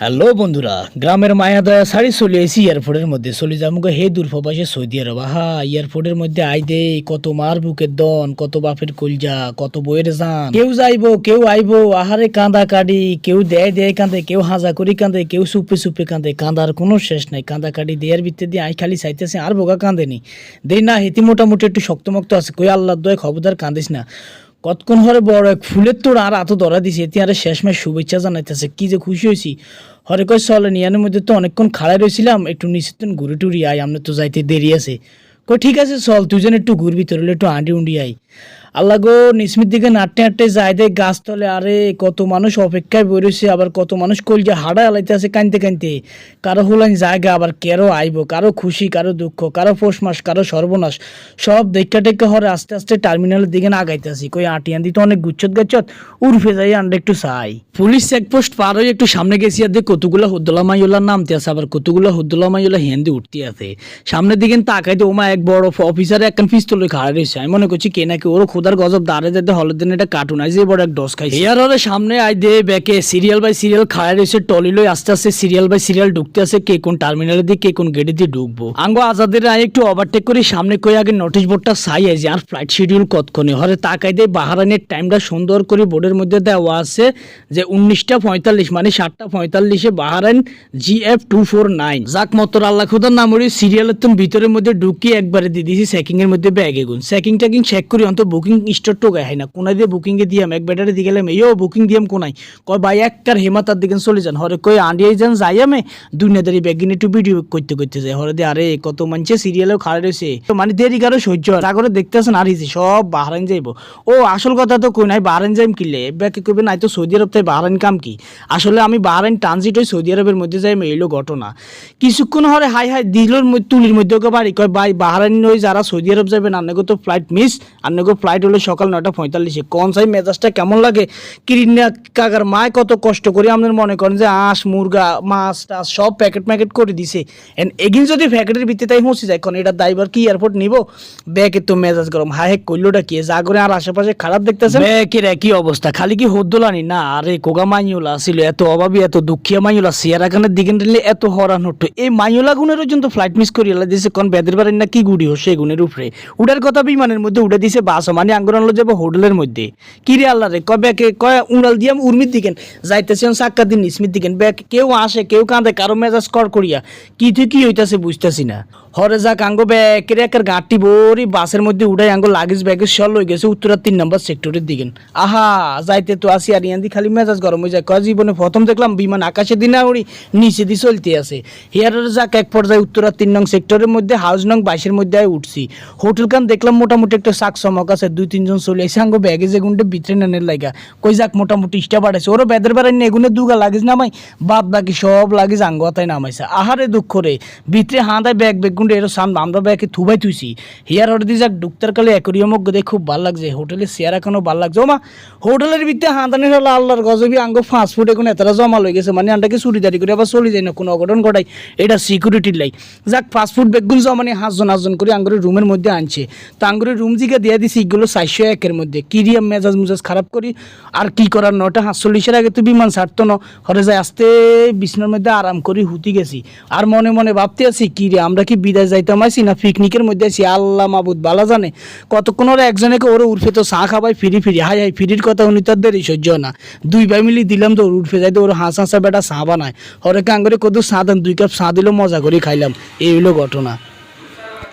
Hello বন্ধুরা, গ্রামের মায়া দয়া শাড়ি চলে এসি এয়ারপোর্টের মধ্যে। চলে যাব হে দূরপ্রবাসে সৌদি আরব। হা এয়ারপোর্টের মধ্যে আই দে, কত মার বুকের দন, কত বাপের কলজা, কত বইয়ের জান। কেউ যাইবো, কেউ আইবো, আহারে কাঁদা কাটি কেউ দেয় দেয় কাঁদে, কেউ হাজা করি কাঁদে, কেউ সুপে সুপে কাঁদে। কাঁদার কোনো শেষ নাই। কাঁদা কাটি দেয়ার ভিতরে দিয়ে আই খালি চাইতেছে, আর বোকা কাঁদেনি। দেই না, হেতি মোটামুটি একটু শক্তমক্ত আছে। কই আল্লাহ দয় খবরদার কাঁদিস না। কতক্ষণ হরে বড় এক ফুলের তোর আর এত ধরা দিছে আরে শেষমেশ শুভেচ্ছা জানাইতেছে। কি যে খুশি হয়েছি। হরে কয় সলে নিয়ানের মধ্যে তো অনেকক্ষণ খাড়াই রয়েছিলাম একটু নিশ্চিত ঘুরে টুরি আয় আমরা তো যাইতে দেরি আছে। কই ঠিক আছে, চল তুই যেন একটু ঘুরবি তোর একটু আন্ডি উন্ডি আই। আল্লাহ গো নিসমির দিকে নাটতে নাটতে যায় দেখ গাছতলে আরে কত মানুষ অপেক্ষায় বেরোছে আবার কত মানুষ কলজা হাড়া আলাইতে আছে কানতে কানতে কারও হলান জায়গা, আবার কেরো আইবো, কারও খুশি, কারও দুঃখ, কারও পৌষ মাস, কারও সর্বনাশ। সব দেখা টেক্কা হরে আস্তে আস্তে টার্মিনালের দিকে না আগাইতে আসি কই আটি আন্দি তো অনেক গুচ্ছত গাচ্ছত, উর্ফে যাই আন্ডা একটু চাই। পুলিশ চেকপোস্ট পার হয়ে একটু সামনে গেছি, আর দেখ কতগুলা হুদ্দুল্লা মাইওলার নামতে আছে, আবার কতগুলা হুদ্দুল্লা মাইওলা হেন্দি উঠতে আছে। সামনের দিকে তাকাইতে, ওমা এক বড় অফিসারে একখান পিস্তল খাড়া রয়েছে আমি মনে করছি কে নাকি ওরও খোদার গজব দাঁড়ে যেতে হলের দিন এটা কার্টুন আই যে বড় এক ডস খাই এর হলে সামনে আই দে ব্যাকে সিরিয়াল বাই সিরিয়াল খাড়া রয়েছে, টলি লই আস্তে আস্তে সিরিয়াল বাই সিরিয়াল ঢুকতে আছে, কে কোন টার্মিনালে দিয়ে, কে কোন গেটে দিয়ে ঢুকবো। আঙ্গো আজাদের আই একটু ওভারটেক করি, সামনে কই আগে নোটিশ বোর্ডটা সাই আছে আর ফ্লাইট শিডিউল কতক্ষণে? হরে তাকাই দিয়ে বাহারানের টাইমটা সুন্দর করে বোর্ডের মধ্যে দেওয়া আছে যে উনিশটা পঁয়তাল্লিশ মানে সাতটা পঁয়তাল্লিশে Bahrain G F two four nine যাক মতর আল্লাহ খুদার নাম সিরিয়ালের তুমি ভিতরের মধ্যে ঢুকিয়ে একবারে দিয়ে চেকিং এর মধ্যে ব্যাগে গুন চেকিং টেকিং চেক করি অন্ত বুকিং স্টোর টো গায় না। কোনায় দিয়ে বুকিং এ দিয়াম, এক ব্যাটারি দিয়ে গেলাম এইও বুকিং দিয়াম কোনায়। কয়, ভাই একটার হেমাতার দিকে চলে যান। হরে কই আন্ডিয়াই যান, যাই আমি। দুনিয়াদারি ব্যাগিন একটু ভিডিও করতে করতে যায় হরে দিয়ে, আরে, কত মানছে সিরিয়ালেও খাড়া রয়েছে। মানে দেরি কারও সহ্য হয় করে দেখতেছেন, আর হিসি সব বাহারাইন যাইবো। ও, আসল কথা তো কই নাই বাহারাইন যাইম কিলে ব্যাকে কইবে, নাই তো সৌদি আরব তাই বাহারাইন কাম কি? আসলে আমি বাহারাইন ট্রানজিট হই সৌদি আরবের মধ্যে যাই এইলো ঘটনা। কিছুক্ষণ হরে হাই হাই মধ্যে তুলির মধ্যে বাড়ি? কয়, ভাই বাহারাইন ওই যারা সৌদি আরব যাবেন আন্নাগো তো ফ্লাইট মিস আন্নাগো ফ্লাইট হলো সকাল নয়টা পঁয়তাল্লিশে। কোন সাই মেজাজটা কেমন লাগে? কিরিনা কাকার মায় কত কষ্ট করে আপনার মনে করেন যে আঁশ, মুরগা, মাছ, টাছ, সব প্যাকেট প্যাকেট করে দিছে। এন্ড এগিন যদি প্যাকেটের ভিত্তিতে তাই হুঁসি যায়, কারণ এটা ড্রাইভার কি এয়ারপোর্ট নিব? ব্যাগে তো মেজাজ গরম। হাই হেক করলোটা কি? যা করে আর আশেপাশে খারাপ দেখতেছে ব্যাগের একই অবস্থা। খালি কি হদ্দোলানি? না, আরে, কোগা মাইওলা ছিল এত অভাবী, এত দুঃখিয়া মাইওলা সিয়ারা খানের দিকে নিলে এত হরান হতো এই মাইওলা গুণের জন্য ফ্লাইট মিস করি দিছে, কোন বেদের বারেন না কি গুড়ি গুণের উপরে। উড়ার কথা বিমানের মধ্যে উড়ে দিছে বাস মানে আঙ্গুর আনলো যাব হোটেলের মধ্যে। কি রে আল্লাহ রে, কবে কে কয় উড়াল দিয়াম, উর্মির দিকেন। যাইতেছেন সাক্কা দিন ইসমির দিকেন। ব্যাগ কেউ আসে, কেউ কাঁদে, কারও মেজাজ কর করিয়া কি তুই কি হইতাছে বুঝতেছি না। হরে যাক, আঙ্গো ব্যাগের একের গাঁটি ভরি বাসের মধ্যে উঠাই আঙ্গো লাগেজ ব্যাগের সল হয়ে গেছে উত্তরার তিন নম্বর সেক্টরের দিকেন। আহা, যাইতে তো আসি, আর ইয়ান্দি খালি মেজাজ গরম হয়ে যায়। কয় জীবনে প্রথম দেখলাম বিমান আকাশে দিনা উড়ি নিচে দিয়ে চলতে আছে। হিয়ারের যাক, এক পর্যায়ে উত্তরার তিন নং সেক্টরের মধ্যে হাউস নং বাইশের মধ্যে উঠছি। হোটেল কান দেখলাম মোটামুটি একটা শাক চমক আছে, দুই, তিনজন চলে এসে আঙ্গো ব্যাগে যে গুনটা ভিতরে নেনের লাগা কই যাক, মোটামুটি ইস্টা বাড়াইছে। ওরও বেদের বেড়াই এগুনে দুগা লাগেজ নামাই, বাদ বাকি সব লাগেজ আঙ্গতায় নামাইছে। আহারে দুঃখ রে। ভিতরে হাঁদায় ব্যাগ ব্যাগ গুন্ডে এর সামনে আমরা ব্যাগে থুবাই তুইছি হিয়ার অর্ডার দিয়ে যাক, ডুক্তার কালে অ্যাকোরিয়ামক দেখে, খুব ভালো লাগছে। হোটেলে শেয়ার এখনও ভালো লাগছে। ও মা হোটেলের ভিতরে হাঁদানি হলো আল্লাহর গজবি। আঙ্গো ফাস্ট ফুড এখন এতটা জমা লই গেছে মানে আন্ডাকে চুরিদারি করে আবার চলে যায় না, কোনো অঘটন ঘটাই এটা সিকিউরিটির লাই। যাক ফাস্ট ফুড ব্যাগগুলো জমা নিয়ে হাঁসজন হাঁসজন করে আঙ্গুরের রুমের মধ্যে আনছে। তো আঙ্গুরের রুম জিকে দিয়ে দিছি, এগুলো চারশো একের মধ্যে। কিরিয়াম মেজাজ মুজাজ খারাপ করি? আর কি করার নটা সাতচল্লিশের আগে তো বিমান ছাড়তো না। হরে যায় আস্তে বিছনার মধ্যে আরাম করি, হুতি গেছি। আর মনে মনে ভাবতে আছি, কি রে, আমরা কি বিদায় যাইতাম আছি না পিকনিকের মধ্যে আছি আল্লাহ মাবুদ, বালা জানে। কতক্ষণ ওরা একজনকে ওরা উর্ফে তো চা খাবাই ফিরি ফিরি। হাই হাই ফিরির কথা উনি তার দেরি সহ্য না। দুই ভাই মিলি দিলাম তো উর্ফে যাইতে, ওর হাঁস হাঁসা বেটা চা বানায়। হরে কাঙ্গরে কত চা দেন, দুই কাপ চা দিল, মজা করে খাইলাম। এই হইল ঘটনা।